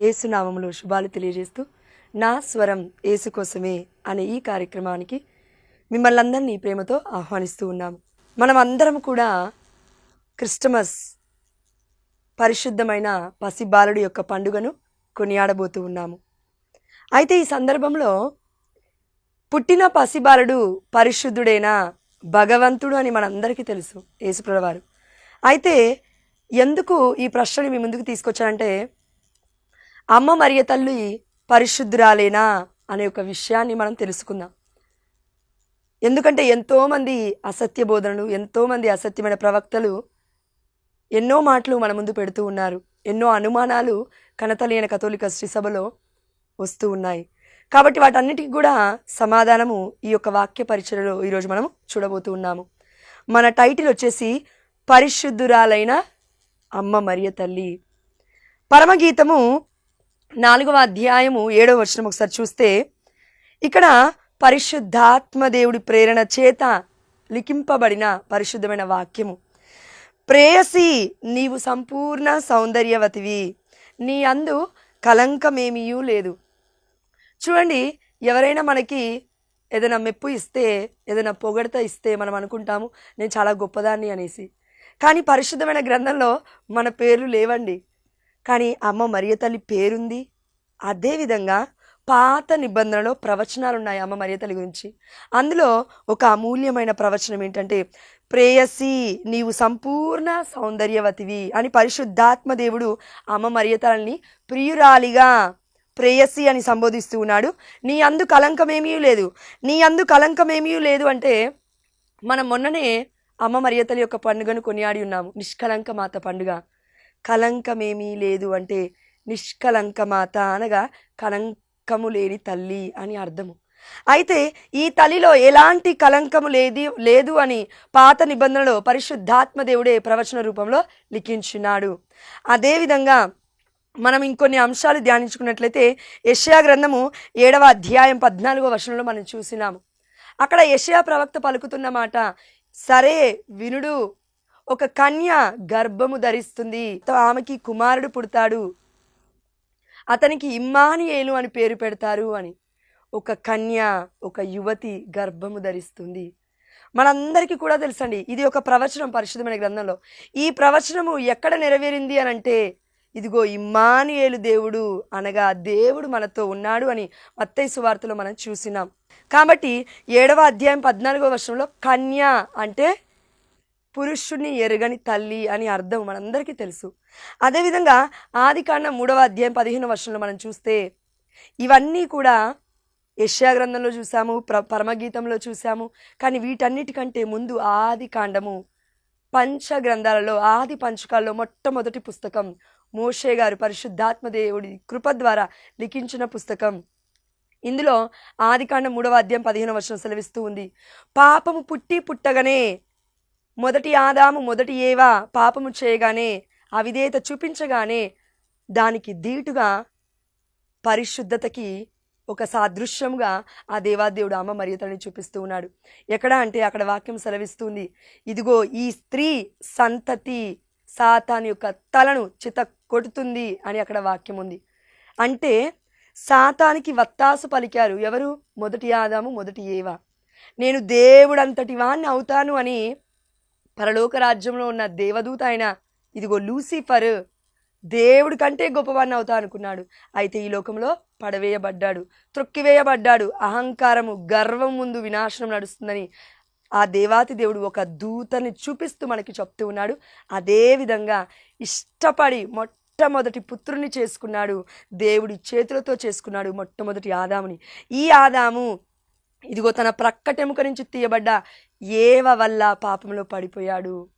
ఏసునామములో శుభాలు తెలియజేస్తూ నా స్వరం ఏసు కోసమే అనే ఈ కార్యక్రమానికి మిమ్మల్ని అందరినీ ప్రేమతో ఆహ్వానిస్తూ ఉన్నాము మనం అందరం కూడా క్రిస్టమస్ పరిశుద్ధమైన పసి బాలుడి యొక్క పండుగను కొనియాడబోతూ ఉన్నాము. అయితే ఈ సందర్భంలో పుట్టిన పసిబాలుడు పరిశుద్ధుడైన భగవంతుడు అని మనందరికీ తెలుసు యేసుప్రభువారు. అయితే ఎందుకు ఈ ప్రశ్నని మీ ముందుకు తీసుకొచ్చానంటే అమ్మ మరియ తల్లి పరిశుద్ధురాలేనా అనే ఒక విషయాన్ని మనం తెలుసుకుందాం. ఎందుకంటే ఎంతోమంది అసత్య బోధనలు ఎంతోమంది అసత్యమైన ప్రవక్తలు ఎన్నో మాటలు మన ముందు పెడుతూ ఉన్నారు. ఎన్నో అనుమానాలు కనతలియన కథోలిక శ్రీసభలో వస్తూ ఉన్నాయి. కాబట్టి వాటన్నిటికీ కూడా సమాధానము ఈ యొక్క వాక్య పరిచయలో ఈరోజు మనం చూడబోతూ ఉన్నాము. మన టైటిల్ వచ్చేసి పరిశుద్ధురాలైన అమ్మ మరియ తల్లి. పరమగీతము నాలుగవ అధ్యాయము ఏడవ వచనం ఒకసారి చూస్తే ఇక్కడ పరిశుద్ధాత్మ దేవుడి ప్రేరణ చేత లిఖింపబడిన పరిశుద్ధమైన వాక్యము. ప్రేయసి నీవు సంపూర్ణ సౌందర్యవతివి. నీ అందు కలంకమేమీయూ లేదు. చూడండి ఎవరైనా మనకి ఏదైనా మెప్పు ఇస్తే ఏదైనా పొగడత ఇస్తే మనం అనుకుంటాము నేను చాలా గొప్పదాన్ని అనేసి. కానీ పరిశుద్ధమైన గ్రంథంలో మన పేర్లు లేవండి. కానీ అమ్మ మరియ తల్లి పేరుంది. అదేవిధంగా పాత నిబంధనలో ప్రవచనాలు ఉన్నాయి అమ్మ మరియ తల్లి గురించి. అందులో ఒక అమూల్యమైన ప్రవచనం ఏంటంటే ప్రేయసి నీవు సంపూర్ణ సౌందర్యవతివి అని పరిశుద్ధాత్మ దేవుడు అమ్మ మరియ ప్రియురాలిగా ప్రేయసి అని సంబోధిస్తూ ఉన్నాడు. నీ అందు కలంకమేమీ లేదు. నీ అందు కలంకమేమీ లేదు అంటే మనం మొన్ననే అమ్మ మరియతల యొక్క పండుగను కొనియాడి ఉన్నాము. నిష్కలంక మాత పండుగ. కలంకమేమీ లేదు అంటే నిష్కలంక మాత అనగా కలంకము లేని తల్లి అని అర్థము. అయితే ఈ తల్లిలో ఎలాంటి కలంకము లేదు లేదు అని పాత నిబంధనలో పరిశుద్ధాత్మ దేవుడే ప్రవచన రూపంలో లిఖించున్నాడు అదేవిధంగా మనం ఇంకొన్ని అంశాలు ధ్యానించుకున్నట్లయితే యషయా గ్రంథము ఏడవ అధ్యాయం పద్నాలుగో వర్షంలో మనం చూసినాము. అక్కడ యషయా ప్రవక్త పలుకుతున్న మాట సరే వినుడు ఒక కన్య గర్భము ధరిస్తుంది. ఆమెకి కుమారుడు పుడతాడు. అతనికి ఇమ్మానియేలు అని పేరు పెడతారు అని. ఒక కన్య ఒక యువతి గర్భము ధరిస్తుంది. మనందరికీ కూడా తెలుసండి ఇది ఒక ప్రవచనం పరిశుద్ధమైన గ్రంథంలో. ఈ ప్రవచనము ఎక్కడ నెరవేరింది అని అంటే ఇదిగో ఇమ్మానియేలు దేవుడు అనగా దేవుడు మనతో ఉన్నాడు అని మత్తయి సువార్తలో మనం చూసినాం. కాబట్టి ఏడవ అధ్యాయం పద్నాలుగో వర్షంలో కన్య అంటే పురుషుణ్ణి ఎరగని తల్లి అని అర్థం మనందరికీ తెలుసు. అదేవిధంగా ఆదికాండం మూడవ అధ్యాయం పదిహేను వర్షంలో మనం చూస్తే ఇవన్నీ కూడా యష్యా గ్రంథంలో చూసాము ప్ర పరమగీతంలో చూసాము కానీ వీటన్నిటికంటే ముందు ఆది కాండము పంచ గ్రంథాలలో ఆది పంచకాల్లో మొట్టమొదటి పుస్తకం మోషే గారు పరిశుద్ధాత్మ దేవుడి కృప ద్వారా లిఖించిన పుస్తకం. ఇందులో ఆదికాండ మూడవ అధ్యాయం పదిహేను వర్షం సెలవిస్తూ ఉంది పాపము పుట్టి పుట్టగానే మొదటి ఆదాము మొదటి ఏవా పాపము చేయగానే అవిధేయత చూపించగానే దానికి దీటుగా పరిశుద్ధతకి ఒక సాదృశ్యంగా ఆ దేవాదేవుడు అమ్మ మరియతని చూపిస్తూ ఉన్నాడు. ఎక్కడ అంటే అక్కడ వాక్యం సెలవిస్తుంది ఇదిగో ఈ స్త్రీ సంతతి సాతాన్ యొక్క తలను చిత కొడుతుంది అని అక్కడ వాక్యం ఉంది. అంటే సాతానికి వత్తాసు పలికారు ఎవరు? మొదటి ఆదాము మొదటి ఏవా. నేను దేవుడంతటి వాణ్ణి అవుతాను అని పరలోక రాజ్యంలో ఉన్న దేవదూత అయిన ఇదిగో లూసిఫర్ దేవుడి కంటే గొప్పవాడిని అవుతా అనుకున్నాడు. అయితే ఈ లోకంలో పడవేయబడ్డాడు త్రొక్కివేయబడ్డాడు. అహంకారము గర్వం ముందు వినాశనం నడుస్తుందని ఆ దేవాతి దేవుడు ఒక దూతని చూపిస్తూ మనకి చెప్తూ ఉన్నాడు. అదేవిధంగా ఇష్టపడి మొట్టమొదటి పుత్రుని చేసుకున్నాడు. దేవుడి చేతులతో చేసుకున్నాడు మొట్టమొదటి ఆదాముని. ఈ ఆదాము ఇదిగో తన ప్రక్కటెముక నుంచి తీయబడ్డ ఏవ వల్ల పాపంలో పడిపోయాడు?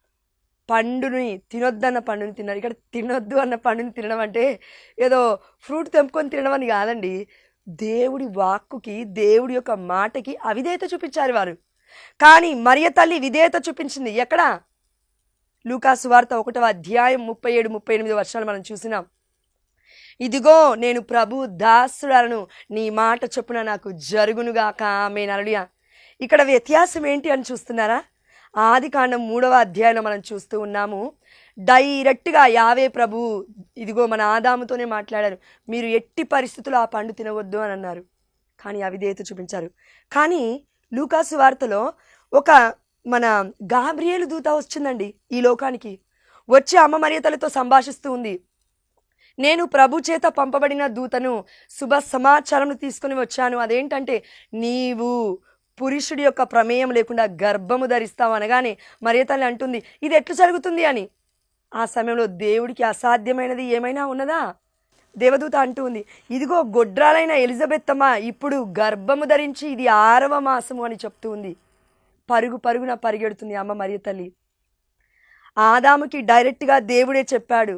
పండుని తినొద్దన్న పండుని తిన్నారు. ఇక్కడ తినొద్దు అన్న పండుని తినడం అంటే ఏదో ఫ్రూట్ తెంపుకొని తినడం అని కాదండి. దేవుడి వాక్కుకి దేవుడి యొక్క మాటకి అవిధేయత చూపించారు వారు. కానీ మరియ తల్లి విధేయత చూపించింది. ఎక్కడ? లూకాసు వార్త ఒకటవ అధ్యాయం ముప్పై ఏడు ముప్పై ఎనిమిది వర్షాలు మనం చూసినాం. ఇదిగో నేను ప్రభు దాసులను నీ మాట చొప్పున నాకు జరుగునుగాక. ఆమె నలుడియా ఇక్కడ వ్యత్యాసం ఏంటి అని చూస్తున్నారా? ఆది కాండం మూడవ అధ్యాయంలో మనం చూస్తూ ఉన్నాము. డైరెక్ట్గా యావే ప్రభు ఇదిగో మన ఆదాముతోనే మాట్లాడారు. మీరు ఎట్టి పరిస్థితుల్లో ఆ పండు తినవద్దు అని అన్నారు. కానీ అవిధేయత చూపించారు. కానీ లూకాసు వార్తలో ఒక మన గాబ్రియేలు దూత వచ్చిందండి ఈ లోకానికి. వచ్చి అమ్మ మరియతలతో సంభాషిస్తూ ఉంది. నేను ప్రభు చేత పంపబడిన దూతను శుభ సమాచారం తీసుకుని వచ్చాను. అదేంటంటే నీవు పురుషుడి యొక్క ప్రమేయం లేకుండా గర్భము ధరిస్తాం అనగానే మరియతల్లి అంటుంది ఇది ఎట్లు జరుగుతుంది అని? ఆ సమయంలో దేవుడికి అసాధ్యమైనది ఏమైనా ఉన్నదా? దేవదూత అంటూ ఉంది ఇదిగో గొడ్రాలైన ఎలిజబెత్ అమ్మ ఇప్పుడు గర్భము ధరించి ఇది ఆరవ మాసము అని చెప్తూ ఉంది. పరుగు పరుగున పరిగెడుతుంది అమ్మ మరియ తల్లి. ఆదాముకి డైరెక్ట్గా దేవుడే చెప్పాడు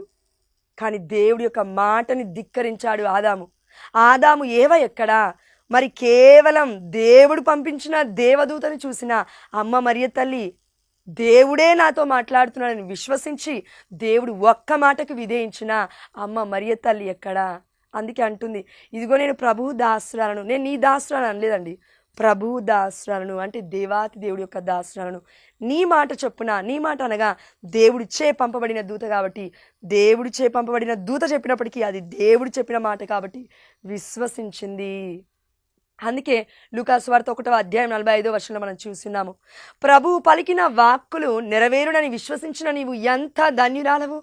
కానీ దేవుడి యొక్క మాటని ధిక్కరించాడు ఆదాము. ఆదాము ఏవ ఎక్కడా? మరి కేవలం దేవుడు పంపించిన దేవదూతని చూసిన అమ్మ మరియ తల్లి దేవుడే నాతో మాట్లాడుతున్నాడని విశ్వసించి దేవుడు ఒక్క మాటకు విధేయించిన అమ్మ మరియ తల్లి ఎక్కడా? అందుకే అంటుంది ఇదిగో నేను ప్రభువు దాసురాలను. నేను నీ దాసురాలను అనలేదండి. ప్రభువు దాసురాలను అంటే దేవాతి దేవుడి యొక్క దాసురాలను. నీ మాట చొప్పున నీ మాట అనగా దేవుడిచ్చే పంపబడిన దూత కాబట్టి దేవుడిచే పంపబడిన దూత చెప్పినప్పటికీ అది దేవుడు చెప్పిన మాట కాబట్టి విశ్వసించింది. అందుకే లూకాసు వార్త ఒకటో అధ్యాయం నలభై ఐదో వర్షంలో మనం చూస్తున్నాము. ప్రభువు పలికిన వాక్కులు నెరవేరునని విశ్వసించిన నీవు ఎంత ధన్యురాలవు?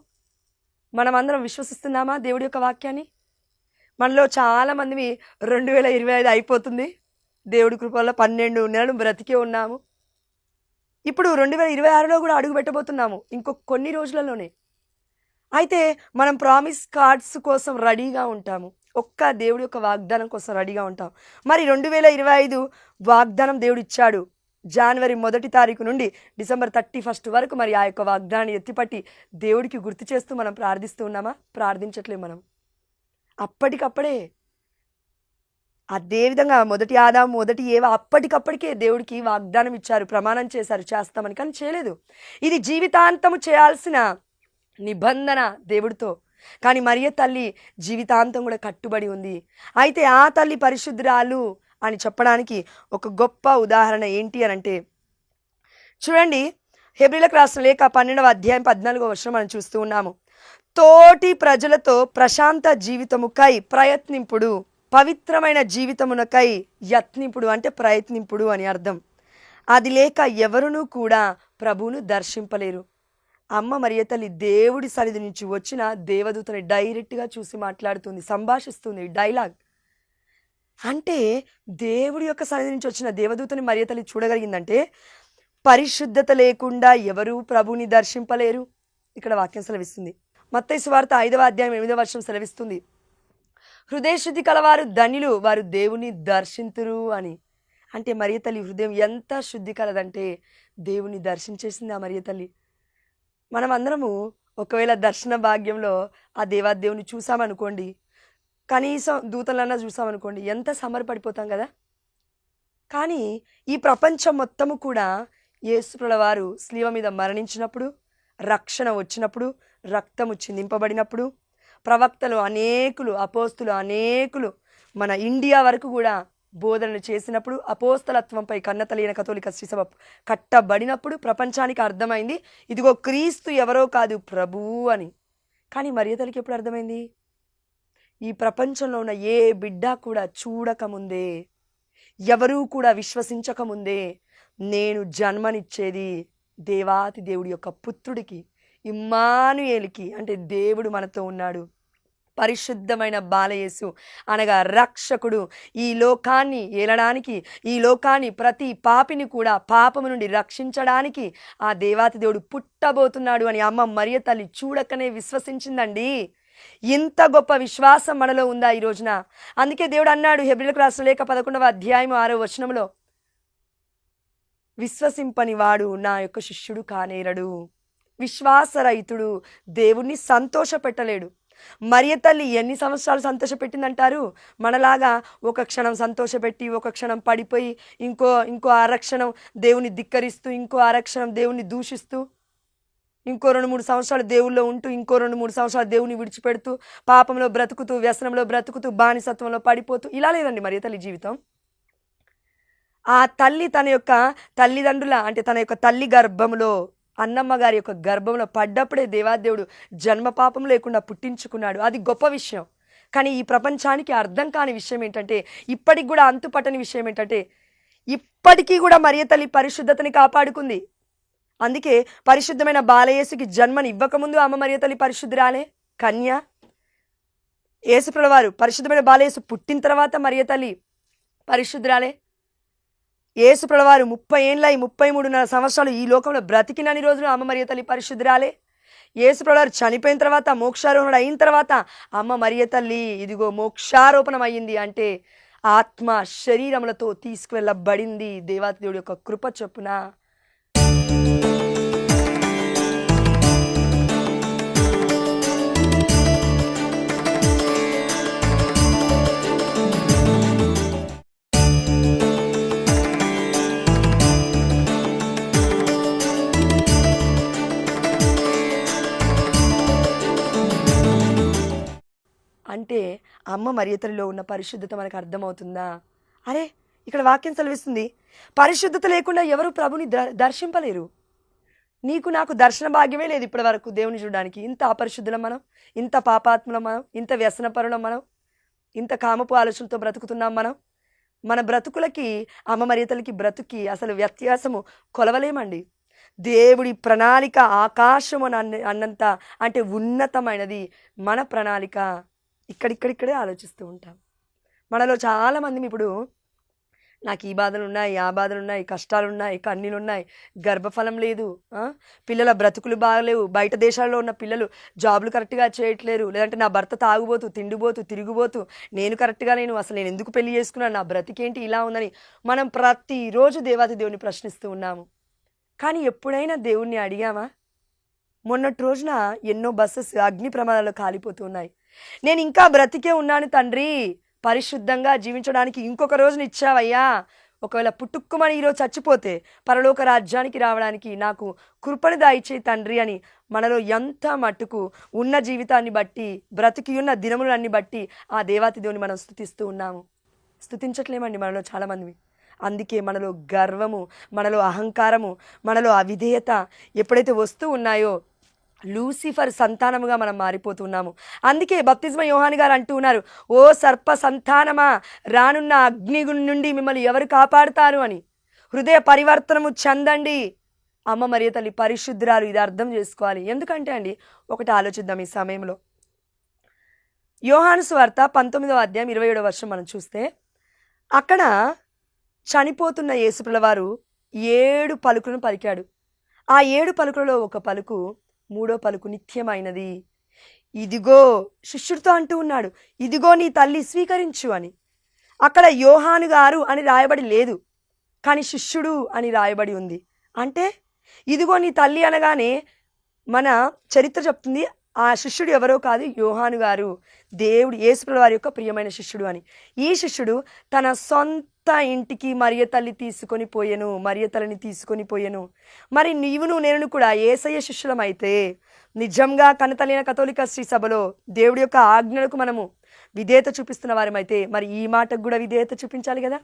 మనమందరం విశ్వసిస్తున్నామా దేవుడి యొక్క వాక్యాన్ని? మనలో చాలామందివి రెండు వేల ఇరవై ఐదు అయిపోతుంది. దేవుడి కృపల్లో పన్నెండు నెలలు బ్రతికే ఉన్నాము. ఇప్పుడు రెండు వేల ఇరవై ఆరులో కూడా అడుగు పెట్టబోతున్నాము ఇంకో కొన్ని రోజులలోనే. అయితే మనం ప్రామిస్ కార్డ్స్ కోసం రెడీగా ఉంటాము. ఒక్క దేవుడి యొక్క వాగ్దానం కోసం రెడీగా ఉంటాం. మరి రెండు వేల ఇరవై ఐదు వాగ్దానం దేవుడు ఇచ్చాడు జనవరి మొదటి తారీఖు నుండి డిసెంబర్ థర్టీ ఫస్ట్ వరకు మరి ఆ యొక్క వాగ్దానాన్ని ఎత్తిపట్టి దేవుడికి గుర్తు చేస్తూ మనం ప్రార్థిస్తూ ఉన్నామా? ప్రార్థించట్లేదు మనం. అప్పటికప్పుడే అదేవిధంగా మొదటి ఆదాం మొదటి ఏవ అప్పటికప్పటికే దేవుడికి వాగ్దానం ఇచ్చారు ప్రమాణం చేశారు చేస్తామని కానీ చేయలేదు. ఇది జీవితాంతము చేయాల్సిన నిబంధన దేవుడితో. కానీ మరియ తల్లి జీవితాంతం కూడా కట్టుబడి ఉంది. అయితే ఆ తల్లి పరిశుద్ధురాలు అని చెప్పడానికి ఒక గొప్ప ఉదాహరణ ఏంటి అని అంటే చూడండి హెబ్రిలకు రాసిన లేఖ పన్నెండవ అధ్యాయం పద్నాలుగో వర్షం మనం చూస్తూ ఉన్నాము. తోటి ప్రజలతో ప్రశాంత జీవితముకై ప్రయత్నింపుడు పవిత్రమైన జీవితమునకై యత్నింపుడు అంటే ప్రయత్నింపుడు అని అర్థం. అది లేక ఎవరునూ కూడా ప్రభువును దర్శింపలేరు. అమ్మ మరియ తల్లి దేవుడి సన్నిధి నుంచి వచ్చిన దేవదూతని డైరెక్ట్గా చూసి మాట్లాడుతుంది సంభాషిస్తుంది డైలాగ్. అంటే దేవుడి యొక్క సన్నిధి నుంచి వచ్చిన దేవదూతని మరియ తల్లి చూడగలిగిందంటే పరిశుద్ధత లేకుండా ఎవరూ ప్రభుని దర్శింపలేరు. ఇక్కడ వాక్యం సెలవిస్తుంది. మత్తయి సువార్త ఐదవ అధ్యాయం ఎనిమిదవ వర్షం సెలవిస్తుంది. హృదయశుద్ధి కలవారు ధనిలు వారు దేవుని దర్శింతురు అని. అంటే మరియ తల్లి హృదయం ఎంత శుద్ధి కలదంటే దేవుని దర్శించేసింది ఆ మరియ తల్లి. మనం అందరము ఒకవేళ దర్శన భాగ్యంలో ఆ దేవాదేవుని చూసామనుకోండి కనీసం దూతలన్నా చూసామనుకోండి ఎంత సమరపడిపోతాం కదా? కానీ ఈ ప్రపంచం మొత్తము కూడా యేసుప్రల వారు స్లీవ మీద మరణించినప్పుడు రక్షణ వచ్చినప్పుడు రక్తము చిందింపబడినప్పుడు ప్రవక్తలు అనేకులు అపోస్తులు అనేకులు మన ఇండియా వరకు కూడా బోధనలు చేసినప్పుడు అపోస్తలత్వంపై కన్నతలియన కథోలిక శ్రీసభ కట్టబడినప్పుడు ప్రపంచానికి అర్థమైంది ఇదిగో క్రీస్తు ఎవరో కాదు ప్రభువు అని. కానీ మర్యాదలకి ఎప్పుడు అర్థమైంది? ఈ ప్రపంచంలో ఉన్న ఏ బిడ్డ కూడా చూడకముందే ఎవరూ కూడా విశ్వసించకముందే నేను జన్మనిచ్చేది దేవాతి దేవుడి యొక్క పుత్రుడికి ఇమ్మానుయేలికి అంటే దేవుడు మనతో ఉన్నాడు. పరిశుద్ధమైన బాలయేసు. అనగా రక్షకుడు. ఈ లోకాన్ని ఏలడానికి ఈ లోకాన్ని ప్రతి పాపిని కూడా పాపము నుండి రక్షించడానికి ఆ దేవాతి దేవుడు పుట్టబోతున్నాడు అని అమ్మ మరియ తల్లి చూడకనే విశ్వసించిందండి. ఇంత గొప్ప విశ్వాసం మనలో ఉందా ఈ రోజున? అందుకే దేవుడు అన్నాడు హెబ్రిలకు రాసిన లేక పదకొండవ అధ్యాయం ఆరో వచనంలో విశ్వసింపని వాడు నా యొక్క శిష్యుడు కానేరడు. విశ్వాసరహితుడు దేవుణ్ణి సంతోషపెట్టలేడు. మరియ తల్లి ఎన్ని సంవత్సరాలు సంతోషపెట్టిందంటారు? మనలాగా ఒక క్షణం సంతోషపెట్టి ఒక క్షణం పడిపోయి ఇంకో ఇంకో అరక్షణం దేవుని ధిక్కరిస్తూ ఇంకో అరక్షణం దేవుని దూషిస్తూ ఇంకో రెండు మూడు సంవత్సరాలు దేవుల్లో ఉంటూ ఇంకో రెండు మూడు సంవత్సరాలు దేవుని విడిచిపెడుతూ పాపంలో బ్రతుకుతూ వ్యసనంలో బ్రతుకుతూ బానిసత్వంలో పడిపోతూ ఇలా లేదండి మరియ తల్లి జీవితం. ఆ తల్లి తన యొక్క తల్లిదండ్రుల అంటే తన యొక్క తల్లి గర్భంలో అన్నమ్మ గారి యొక్క గర్భంలో పడ్డప్పుడే దేవాదేవుడు జన్మ పాపం లేకుండా పుట్టించుకున్నాడు. అది గొప్ప విషయం. కానీ ఈ ప్రపంచానికి అర్థం కాని విషయం ఏంటంటే ఇప్పటికి కూడా అంతుపట్టని విషయం ఏంటంటే ఇప్పటికీ కూడా మరియ తల్లి పరిశుద్ధతని కాపాడుకుంది. అందుకే పరిశుద్ధమైన బాలయేసుకి జన్మని ఇవ్వకముందు అమ్మ మరియ తల్లి పరిశుద్ధురాలే. కన్య యేసుప్రభు వారు పరిశుద్ధమైన బాలయేసు పుట్టిన తర్వాత మరియ తల్లి పరిశుద్ధురాలే. యేసుప్రభు ముప్పై ఏండ్ల ముప్పై మూడున్నర సంవత్సరాలు ఈ లోకంలో బ్రతికినన్ని రోజులు అమ్మ మరియ తల్లి పరిశుద్ధురాలే యేసుప్రభు చనిపోయిన తర్వాత మోక్షారోహణ అయిన తర్వాత అమ్మ మరియ తల్లి ఇదిగో మోక్షారోపణం అయ్యింది అంటే ఆత్మ శరీరములతో తీసుకువెళ్ళబడింది. దేవాతి దేవుడి యొక్క కృప చొప్పున అంటే అమ్మ మరియతలో ఉన్న పరిశుద్ధత మనకు అర్థమవుతుందా? అరే ఇక్కడ వాక్యం సెలవిస్తుంది పరిశుద్ధత లేకుండా ఎవరు ప్రభుని ద- దర్శింపలేరు. నీకు నాకు దర్శన భాగ్యమే లేదు ఇప్పటి వరకు దేవుని చూడడానికి. ఇంత అపరిశుద్ధులం మనం ఇంత పాపాత్మలం మనం ఇంత వ్యసనపరులం మనం ఇంత కామపు ఆలోచనలతో బ్రతుకుతున్నాం మనం. మన బ్రతుకులకి అమ్మ మరియతలకి బ్రతుకి అసలు వ్యత్యాసము కొలవలేమండి. దేవుడి ప్రణాళిక ఆకాశం అని అన్న- అన్నంత అంటే ఉన్నతమైనది మన ప్రణాళిక. ఇక్కడిక్కడిక్కడే ఆలోచిస్తూ ఉంటాం. మనలో చాలామంది ఇప్పుడు నాకు ఈ బాధలు ఉన్నాయి ఆ బాధలు ఉన్నాయి కష్టాలు ఉన్నాయి కన్నీలు ఉన్నాయి గర్భఫలం లేదు పిల్లల బ్రతుకులు బాగలేవు బయట దేశాల్లో ఉన్న పిల్లలు జాబులు కరెక్ట్గా చేయట్లేరు లేదంటే నా భర్త తాగుబోతు తిండిపోతూ తిరిగిపోతూ నేను కరెక్ట్గా నేను అసలు నేను ఎందుకు పెళ్ళి చేసుకున్నాను నా బ్రతికేంటి ఇలా ఉందని మనం ప్రతిరోజు దేవాతి దేవుని ప్రశ్నిస్తూ ఉన్నాము. కానీ ఎప్పుడైనా దేవుణ్ణి అడిగామా మొన్నటి రోజున ఎన్నో బస్సెస్ అగ్ని ప్రమాదాల్లో కాలిపోతున్నాయి నేను ఇంకా బ్రతికే ఉన్నాను తండ్రి. పరిశుద్ధంగా జీవించడానికి ఇంకొక రోజుని ఇచ్చావయ్యా. ఒకవేళ పుట్టుక్కుమని ఈరోజు చచ్చిపోతే పరలోక రాజ్యానికి రావడానికి నాకు కృపణ దాయిచ్చే తండ్రి అని మనలో ఎంత మట్టుకు ఉన్న జీవితాన్ని బట్టి బ్రతికి ఉన్న దినములన్నీ బట్టి ఆ దేవాతి దేవుని మనం స్థుతిస్తూ ఉన్నాము. స్థుతించట్లేమండి మనలో చాలామంది అందుకే మనలో గర్వము మనలో అహంకారము మనలో అవిధేయత ఎప్పుడైతే వస్తూ ఉన్నాయో లూసిఫర్ సంతానముగా మనం మారిపోతున్నాము. అందుకే బప్తిజమ యోహాని గారు అంటూ ఉన్నారు ఓ సర్ప సంతానమా రానున్న అగ్ని నుండి మిమ్మల్ని ఎవరు కాపాడుతారు? అని. హృదయ పరివర్తనము చెందండి. అమ్మ మరియు తల్లి పరిశుద్ధురాలు ఇది అర్థం చేసుకోవాలి. ఎందుకంటే అండి ఒకటి ఆలోచిద్దాం ఈ సమయంలో. యోహాను స్వార్త పంతొమ్మిదవ అధ్యాయం ఇరవై ఏడవ వర్షం మనం చూస్తే అక్కడ చనిపోతున్న యేసుప్రల వారు ఏడు పలుకులను పలికాడు. ఆ ఏడు పలుకులలో ఒక పలుకు మూడో పలుకు నిత్యమైనది. ఇదిగో శిష్యుడితో అంటూ ఉన్నాడు ఇదిగో నీ తల్లి స్వీకరించు అని. అక్కడ యోహాను గారు అని రాయబడి లేదు కానీ శిష్యుడు అని రాయబడి ఉంది. అంటే ఇదిగో నీ తల్లి అనగానే మన చరిత్ర చెప్తుంది ఆ శిష్యుడు ఎవరో కాదు యోహాను గారు దేవుడు యేసుప్రభు వారి యొక్క ప్రియమైన శిష్యుడు అని. ఈ శిష్యుడు తన సొంత ఇంటికి మరియ తల్లి తీసుకొని పోయెను మరియ తల్లిని తీసుకొని పోయెను. మరి నీవును నేను కూడా ఏసయ్య శిష్యులమైతే నిజంగా కనతలిన కథోలిక శ్రీ సభలో దేవుడి యొక్క ఆజ్ఞలకు మనము విధేయత చూపిస్తున్న వారమైతే మరి ఈ మాటకు కూడా విధేయత చూపించాలి కదా?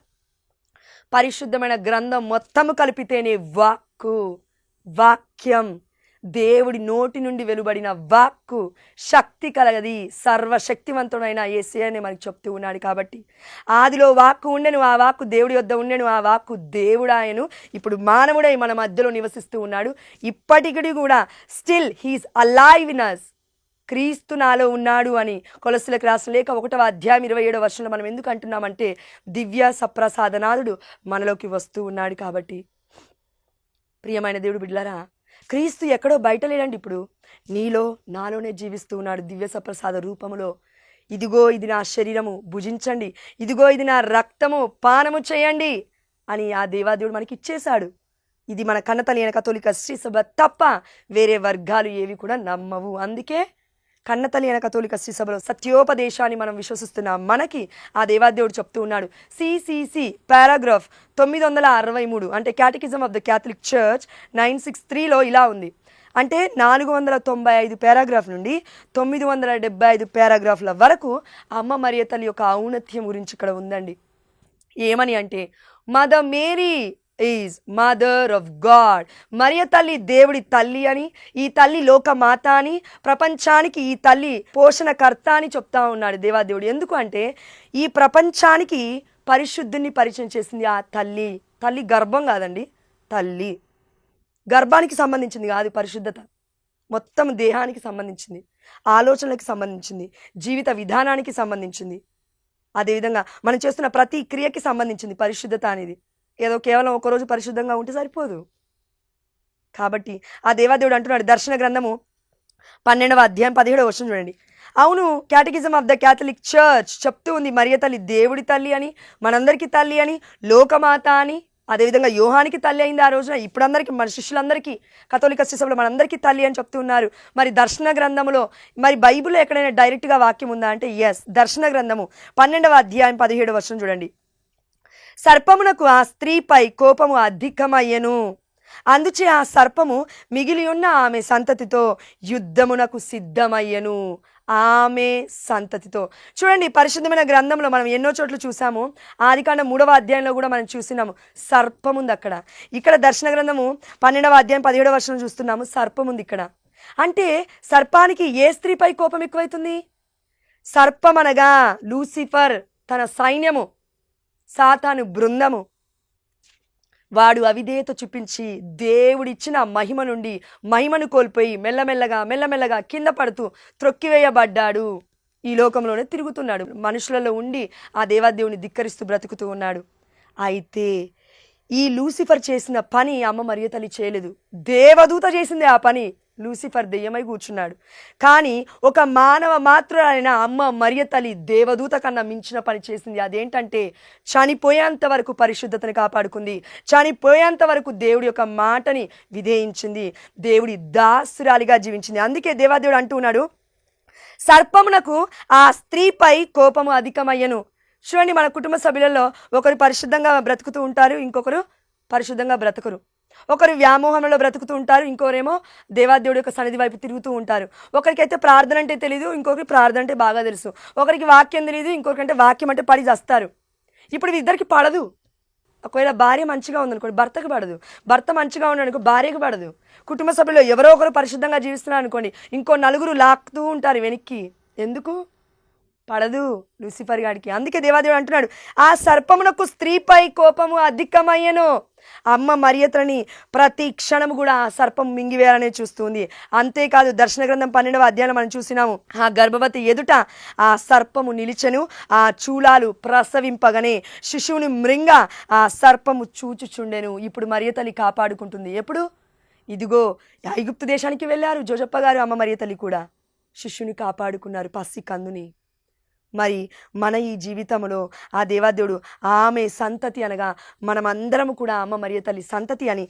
పరిశుద్ధమైన గ్రంథం మొత్తము కలిపితేనే వాక్కు వాక్యం. దేవుడి నోటి నుండి వెలువడిన వాక్కు శక్తి కలగది. సర్వశక్తివంతుడైన ఏసీ అని మనకి చెప్తూ ఉన్నాడు కాబట్టి. ఆదిలో వాక్కు ఉండెను ఆ వాక్కు దేవుడి వద్ద ఉండెను ఆ వాక్కు దేవుడాయను ఇప్పుడు మానవుడై మన మధ్యలో నివసిస్తూ ఉన్నాడు. ఇప్పటికీ కూడా still he's alive in us క్రీస్తు నాలో ఉన్నాడు అని కొలసులకు రాసిన లేక ఒకటవ అధ్యాయం ఇరవై ఏడవ వర్షంలో మనం ఎందుకు అంటున్నామంటే దివ్య సప్రసాదనాథుడు మనలోకి వస్తూ ఉన్నాడు కాబట్టి. ప్రియమైన దేవుడు బిడ్డలారా క్రీస్తు ఎక్కడో బయట లేడండి ఇప్పుడు. నీలో నాలోనే జీవిస్తూ ఉన్నాడు దివ్య సప్రసాద రూపములో. ఇదిగో ఇది నా శరీరము భుజించండి. ఇదిగో ఇది నా రక్తము పానము చేయండి అని ఆ దేవాదేవుడు మనకి ఇచ్చేశాడు ఇది మన కన్నతల్లి వెనక కథోలిక శ్రీసభ తప్ప వేరే వర్గాలు ఏవి కూడా నమ్మవు. అందుకే కన్నతల్లి అయిన కథోలిక సభలో సత్యోపదేశాన్ని మనం విశ్వసిస్తున్నాం మనకి ఆ దేవాదేవుడు చెప్తూ ఉన్నాడు. సిసిసి పారాగ్రాఫ్ తొమ్మిది వందల అరవై మూడు అంటే catechism of the Catholic Church nine six త్రీలో ఇలా ఉంది. అంటే నాలుగు వందల తొంభై ఐదు పారాగ్రాఫ్ నుండి తొమ్మిది వందల డెబ్బై ఐదు పారాగ్రాఫ్ల వరకు అమ్మ మరియ తల్లి యొక్క ఔన్నత్యం గురించి ఇక్కడ ఉందండి. ఏమని అంటే Mother Mary is mother of God మరియ తల్లి దేవుడి తల్లి అని ఈ తల్లి లోకమాత అని ప్రపంచానికి ఈ తల్లి పోషణకర్త అని చెప్తా ఉన్నాడు దేవాదేవుడు. ఎందుకు అంటే ఈ ప్రపంచానికి పరిశుద్ధుని పరిచయం చేసింది ఆ తల్లి. తల్లి గర్భం కాదండి తల్లి. గర్భానికి సంబంధించింది కాదు పరిశుద్ధత. మొత్తం దేహానికి సంబంధించింది ఆలోచనలకు సంబంధించింది జీవిత విధానానికి సంబంధించింది. అదేవిధంగా మనం చేస్తున్న ప్రతి క్రియకి సంబంధించింది పరిశుద్ధత అనేది. ఏదో కేవలం ఒకరోజు పరిశుద్ధంగా ఉంటే సరిపోదు. కాబట్టి ఆ దేవాదేవుడు అంటున్నాడు దర్శన గ్రంథము పన్నెండవ అధ్యాయం పదిహేడవ వర్షం చూడండి. అవును catechism of the Catholic Church చెప్తూ ఉంది మరియ తల్లి దేవుడి తల్లి అని మనందరికీ తల్లి అని లోకమాత అని అదేవిధంగా యోహానికి తల్లి అయింది ఆ రోజున ఇప్పుడు అందరికీ మన శిష్యులందరికీ కథోలిక శిశువులు మనందరికీ తల్లి అని చెప్తూ ఉన్నారు. మరి దర్శన గ్రంథములో మరి బైబిల్లో ఎక్కడైనా డైరెక్ట్గా వాక్యం ఉందా అంటే ఎస్ దర్శన గ్రంథము పన్నెండవ అధ్యాయం పదిహేడు వర్షం చూడండి. సర్పమునకు ఆ స్త్రీపై కోపము అధికమయ్యను. అందుచే ఆ సర్పము మిగిలి ఉన్న ఆమె సంతతితో యుద్ధమునకు సిద్ధమయ్యను. ఆమె సంతతితో. చూడండి పరిశుద్ధమైన గ్రంథంలో మనం ఎన్నో చోట్ల చూసాము ఆదికాండ మూడవ అధ్యాయంలో కూడా మనం చూసినాము. సర్పం ఉంది అక్కడ ఇక్కడ దర్శన గ్రంథము పన్నెండవ అధ్యాయం పదిహేడవ వర్షం చూస్తున్నాము. సర్పం ఉంది ఇక్కడ అంటే సర్పానికి ఏ స్త్రీపై కోపం ఎక్కువైతుంది? సర్పం అనగా లూసిఫర్ తన సైన్యము సాతాను బృందము. వాడు అవిధేయత చూపించి దేవుడిచ్చిన మహిమ నుండి మహిమను కోల్పోయి మెల్లమెల్లగా మెల్లమెల్లగా కింద పడుతూ త్రొక్కివేయబడ్డాడు. ఈ లోకంలోనే తిరుగుతున్నాడు. మనుషులలో ఉండి ఆ దేవాదేవుని ధిక్కరిస్తూ బ్రతుకుతూ ఉన్నాడు. అయితే ఈ లూసిఫర్ చేసిన పని అమ్మ మరియ తల్లి చేయలేదు. దేవదూత చేసింది ఆ పని. లూసిఫర్ దెయ్యమై కూర్చున్నాడు. కానీ ఒక మానవ మాత్రులైన అమ్మ మరియ తల్లి దేవదూత కన్నా మించిన పని చేసింది. అదేంటంటే చనిపోయేంత వరకు పరిశుద్ధతను కాపాడుకుంది. చనిపోయేంత వరకు దేవుడి యొక్క మాటని విధేయించింది. దేవుడి దాసురాలిగా జీవించింది. అందుకే దేవాదేవుడు అంటూ ఉన్నాడు సర్పమునకు ఆ స్త్రీపై కోపము అధికమయ్యను. చూడండి మన కుటుంబ సభ్యులలో ఒకరు పరిశుద్ధంగా బ్రతుకుతూ ఉంటారు ఇంకొకరు పరిశుద్ధంగా బ్రతకరు. ఒకరు వ్యామోహంలో బ్రతుకుతూ ఉంటారు ఇంకోరేమో దేవాదేవుడి యొక్క సన్నిధి వైపు తిరుగుతూ ఉంటారు. ఒకరికైతే ప్రార్థన అంటే తెలియదు ఇంకొకరికి ప్రార్థన అంటే బాగా తెలుసు. ఒకరికి వాక్యం తెలియదు ఇంకొకరికంటే వాక్యం అంటే పడి చేస్తారు. ఇప్పుడు ఇద్దరికి పడదు. ఒకవేళ భార్య మంచిగా ఉందనుకోండి భర్తకు పడదు. భర్త మంచిగా ఉన్నాడనుకో భార్యకు పడదు. కుటుంబ సభ్యులు ఎవరో ఒకరు పరిశుద్ధంగా జీవిస్తున్నారు అనుకోండి ఇంకో నలుగురు లాక్తూ ఉంటారు వెనక్కి. ఎందుకు? పడదు లూసిఫర్ గాడికి. అందుకే దేవాదేవుడు అంటున్నాడు ఆ సర్పమునకు స్త్రీపై కోపము అధికమయ్యను. అమ్మ మర్యతని ప్రతి క్షణం కూడా సర్పం మింగివేయాలనే చూస్తుంది. అంతేకాదు దర్శన గ్రంథం పన్నెండవ అధ్యాయంలో మనం చూసినాము ఆ గర్భవతి ఎదుట ఆ సర్పము నిలిచెను ఆ చూలాలు ప్రసవింపగానే శిశువుని మృంగ ఆ సర్పము చూచుచుండెను. ఇప్పుడు మరియతల్లి కాపాడుకుంటుంది. ఎప్పుడు? ఇదిగో ఐగుప్తు దేశానికి వెళ్ళారు జోజప్ప గారు అమ్మ మరియతల్లి కూడా. శిష్యుని కాపాడుకున్నారు పసి కందుని మరి మన ఈ జీవితంలో ఆ దేవాదేవుడు ఆమె సంతతి అనగా మనమందరం కూడా అమ్మ మరియ తల్లి సంతతి అని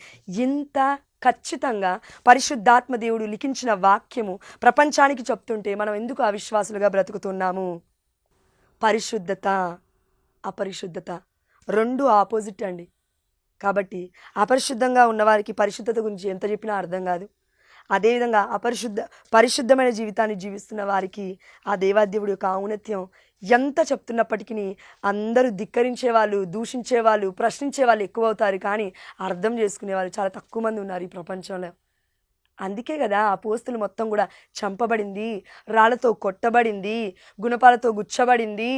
ఇంత ఖచ్చితంగా పరిశుద్ధాత్మ దేవుడు లిఖించిన వాక్యము ప్రపంచానికి చెప్తుంటే మనం ఎందుకు అవిశ్వాసులుగా బ్రతుకుతున్నాము? పరిశుద్ధత అపరిశుద్ధత రెండు ఆపోజిట్ అండి. కాబట్టి అపరిశుద్ధంగా ఉన్నవారికి పరిశుద్ధత గురించి ఎంత చెప్పినా అర్థం కాదు. అదేవిధంగా అపరిశుద్ధ పరిశుద్ధమైన జీవితాన్ని జీవిస్తున్న వారికి ఆ దేవాదేవుడి యొక్క ఔన్నత్యం ఎంత చెప్తున్నప్పటికీ అందరూ ధిక్కరించే వాళ్ళు దూషించే వాళ్ళు ప్రశ్నించే వాళ్ళు ఎక్కువ అవుతారు కానీ అర్థం చేసుకునే వాళ్ళు చాలా తక్కువ మంది ఉన్నారు ఈ ప్రపంచంలో. అందుకే కదా ఆ పోస్తులు మొత్తం కూడా చంపబడింది రాళ్ళతో కొట్టబడింది గుణపాలతో గుచ్చబడింది.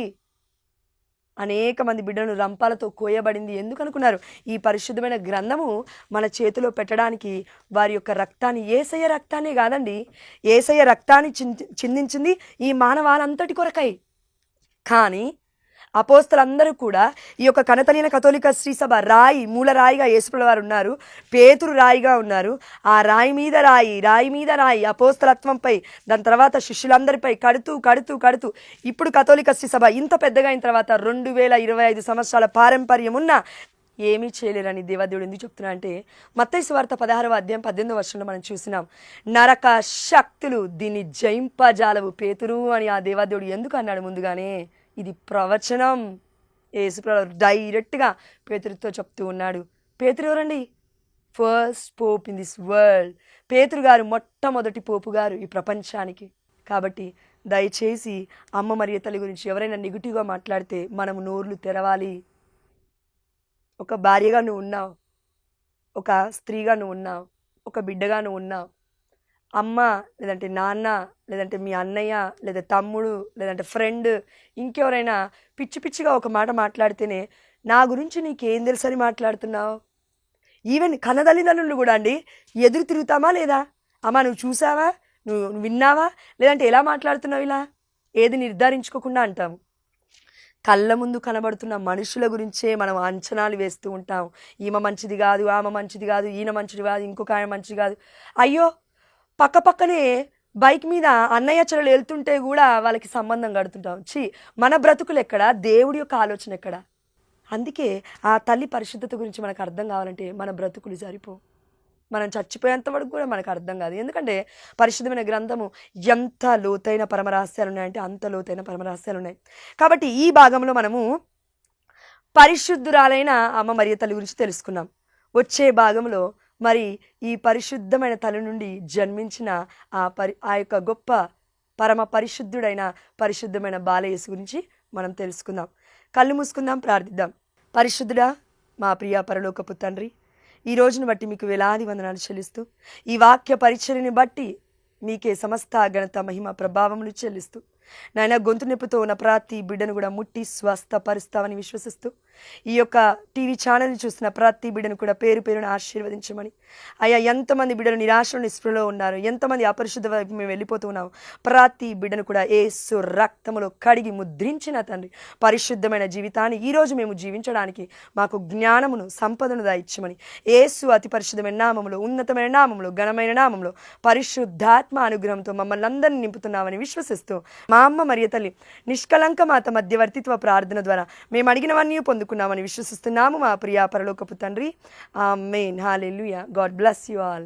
అనేక మంది బిడ్డలను రంపాలతో కోయబడింది. ఎందుకు అనుకున్నారు ఈ పరిశుద్ధమైన గ్రంథము మన చేతిలో పెట్టడానికి వారి యొక్క రక్తాన్ని ఏసయ్య రక్తాన్ని కాదండి. ఏసయ్య రక్తాన్ని చిందించింది ఈ మానవాళంతటి కొరకై. కానీ అపోస్తలందరూ కూడా ఈ యొక్క కనతలిన కథోలిక శ్రీసభ రాయి మూల రాయిగా యేసుప్రభు వారు ఉన్నారు పేతురు రాయిగా ఉన్నారు. ఆ రాయి మీద రాయి రాయి మీద రాయి అపోస్తలత్వంపై దాని తర్వాత శిష్యులందరిపై కడుతూ కడుతూ కడుతూ ఇప్పుడు కథోలిక శ్రీసభ ఇంత పెద్దగా అయిన తర్వాత రెండు వేల ఇరవై ఐదు సంవత్సరాల పారంపర్యం ఉన్న ఏమీ చేయలేరని దేవాదేవుడు ఎందుకు చెప్తున్నా అంటే మత్తైసు వార్త పదహారవ అధ్యాయం పద్దెనిమిది వర్షంలో మనం చూసినాం నరక శక్తులు దీన్ని జయింపజాలవు పేతురు అని ఆ దేవాదేవుడు ఎందుకు అన్నాడు ముందుగానే? ఇది ప్రవచనం. యేసుప్రభు డైరెక్ట్గా పేతురుతో చెప్తూ ఉన్నాడు. పేతురు ఎవరండి? First pope in this world. పేతురు గారు మొట్టమొదటి పోపు గారు ఈ ప్రపంచానికి. కాబట్టి దయచేసి అమ్మ మరియు తల్లి గురించి ఎవరైనా నెగిటివ్గా మాట్లాడితే మనము నోర్లు తెరవాలి. ఒక భార్యగా నువ్వు ఉన్నావు. ఒక స్త్రీగా నువ్వు ఉన్నావు. ఒక బిడ్డగా నువ్వు ఉన్నావు. అమ్మ లేదంటే నాన్న లేదంటే మీ అన్నయ్య లేదా తమ్ముడు లేదంటే ఫ్రెండ్ ఇంకెవరైనా పిచ్చి పిచ్చిగా ఒక మాట మాట్లాడితేనే నా గురించి నీకేం తెలుసని మాట్లాడుతున్నావు? ఈవెన్ కన్నదల్లిదండ్రులు కూడా అండి ఎదురు తిరుగుతామా లేదా? అమ్మా నువ్వు చూసావా? నువ్వు నువ్వు విన్నావా? లేదంటే ఎలా మాట్లాడుతున్నావు ఇలా? ఏది నిర్ధారించుకోకుండా అంటాము కళ్ళ ముందు కనబడుతున్న మనుషుల గురించే మనం అంచనాలు వేస్తూ ఉంటాం. ఈమె మంచిది కాదు ఆమె మంచిది కాదు ఈయన మంచిది కాదు ఇంకొక ఆయన మంచిది కాదు. అయ్యో పక్కపక్కనే బైక్ మీద అన్నయ్య చెల్లెలు వెళ్తుంటే కూడా వాళ్ళకి సంబంధం కడుతుంటాం. చి మన బ్రతుకులు ఎక్కడ? దేవుడి యొక్క ఆలోచన ఎక్కడ? అందుకే ఆ తల్లి పరిశుద్ధత గురించి మనకు అర్థం కావాలంటే మన బ్రతుకులు జరిపో మనం చచ్చిపోయేంత వరకు కూడా మనకు అర్థం కాదు. ఎందుకంటే పరిశుద్ధమైన గ్రంథము ఎంత లోతైన పరమరహస్యాలు ఉన్నాయంటే అంత లోతైన పరమరహస్యాలు ఉన్నాయి. కాబట్టి ఈ భాగంలో మనము పరిశుద్ధురాలైన అమ్మ మరియ తల్లి గురించి తెలుసుకున్నాం. వచ్చే భాగంలో మరి ఈ పరిశుద్ధమైన తల నుండి జన్మించిన ఆ పరి ఆ యొక్క గొప్ప పరమ పరిశుద్ధుడైన పరిశుద్ధమైన బాలయేసు గురించి మనం తెలుసుకుందాం. కళ్ళు మూసుకుందాం ప్రార్థిద్దాం. పరిశుద్ధుడా మా ప్రియ పరలోకపు తండ్రి ఈ రోజును బట్టి మీకు వేలాది వందనాలు చెల్లిస్తూ ఈ వాక్య పరిచర్ని బట్టి మీకే సమస్త గణత మహిమ ప్రభావములు చెల్లిస్తూ నాయన గొంతు నొప్పితో ఉన్న ప్రతి బిడ్డను కూడా ముట్టి స్వస్థపరుస్తామని విశ్వసిస్తూ ఈ యొక్క టీవీ ఛానల్ని చూసిన ప్రతి బిడ్డను కూడా పేరు పేరును ఆశీర్వదించమని. అయ్యా ఎంతమంది బిడ్డలు నిరాశలో నిస్పృహలో ఉన్నారు? ఎంతమంది అపరిశుద్ధ వైపు మేము వెళ్ళిపోతూ ప్రతి బిడ్డను కూడా ఏసు రక్తములో కడిగి ముద్రించిన తండ్రి పరిశుద్ధమైన జీవితాన్ని ఈరోజు మేము జీవించడానికి మాకు జ్ఞానమును సంపదను దాయిచ్చమని. ఏసు అతి పరిశుద్ధమైన నామములు ఉన్నతమైన నామములు ఘనమైన నామములు పరిశుద్ధాత్మ అనుగ్రహంతో మమ్మల్ని అందరినీ నింపుతున్నామని విశ్వసిస్తూ మా అమ్మ మరియు తల్లి నిష్కలంక మాత మధ్యవర్తిత్వ ప్రార్థన ద్వారా మేము అడిగినవన్నీ పొందుకున్నామని విశ్వసిస్తున్నాము మా ప్రియా పరలోకపు తండ్రి. Amen hallelujah God bless you all